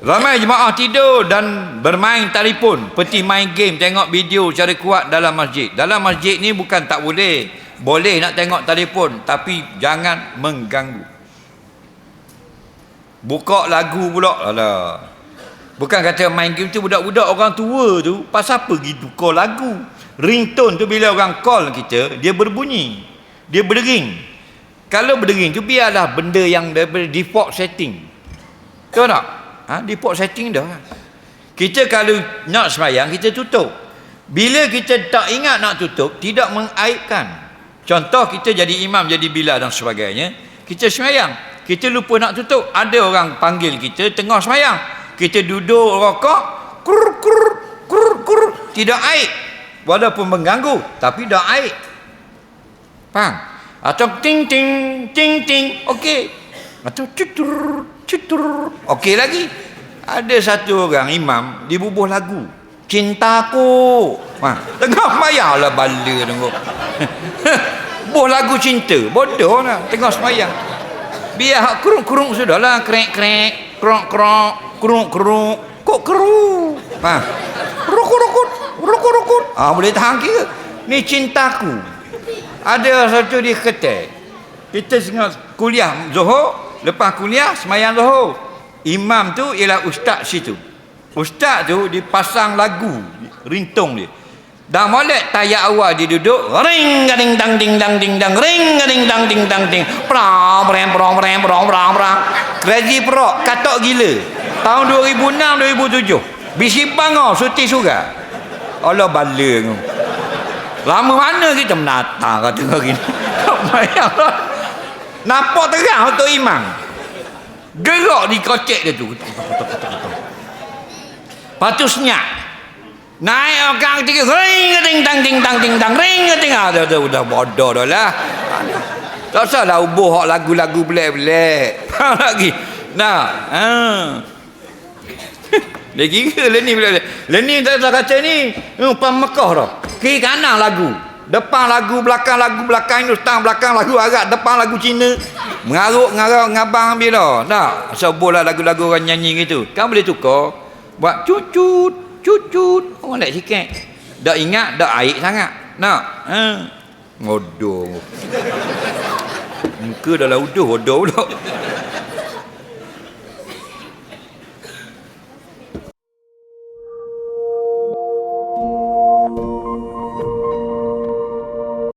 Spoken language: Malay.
Ramai jemaah tidur dan bermain telefon. Seperti main game Tengok video cara kuat dalam masjid. Dalam masjid ni bukan tak boleh. Boleh nak tengok telefon Tapi jangan mengganggu. Buka lagu pula. Alah. Bukan kata main game tu Budak-budak orang tua tu. Pasal apa pergi buka lagu. Ringtone tu bila orang call kita Dia berbunyi. Dia berdering. Kalau berdering tu biarlah benda yang default setting Tahu tak? Ha, default setting dah. Kita kalau nak semayang, kita tutup. Bila kita tak ingat nak tutup, tidak mengaibkan. Contoh kita jadi imam, jadi bila dan sebagainya. Kita semayang. Kita lupa nak tutup. Ada orang panggil kita tengah semayang. Kita duduk rokok. Kur, kur, kur, kur. Tidak aib. Walaupun mengganggu. Tapi dah aib. Faham? Atau ting, ting, ting, ting. Okey. Atau cutur, cutur. Okey lagi. Ada satu orang imam dibubuh lagu. Cintaku. Ha, tengah semayang lah bala tengok. Buh lagu cinta. Bodoh lah. Tengah semayang. Biar hak keruk-keruk sudah lah. Krek-krek. Krok-krok. Keruk-keruk. Kok keruk. Ha. Rukut-rukut. Ah ha, boleh tahan kira. Ni cintaku. Ada satu di Ketek. Kita tengah kuliah Zohor. Lepas kuliah semayang Zohor. Imam tu ialah ustaz situ. Ustaz tu dipasang lagu. Ringtong dia. Dah molek tayak awal dia duduk. Ring gading dang ding dang ding dang. Ring gading dang ding dang ding. Pram pram pram pram pram pram pram. Crazy Pro katok gila. Tahun 2006 2007. Bisi bangau suti surat. Allah bala. Lama mana kita menata kata hari ni. Bayang Nampak terang untuk imam. Gerak di kocek dia tu. Lepas tu senyap. Naik orang tiga. Ring, ding, dang, ding, dang, ding, dang. Ring, ding. Ah, dah, dah, bodoh dah lah. Tak usah lah ubuh lagu-lagu belak-belak. Faham lagi? Nah. Ha. Dia kira lah ni bila Lah ni tak kata ni Umpan Mekah dah Kiri kanan lagu Depan lagu Belakang lagu Belakang Hindustan Belakang lagu Arab Depan lagu Cina. Mengaruk Mengaruk Ngabang ambil dah Tak? Asal lah lagu-lagu orang nyanyi gitu. Kan boleh tukar. Buat cucut Cucut. Orang nak sikit Tak ingat Tak aik sangat. Nak ha. Ngodoh. Muka dah lah uduh Hodoh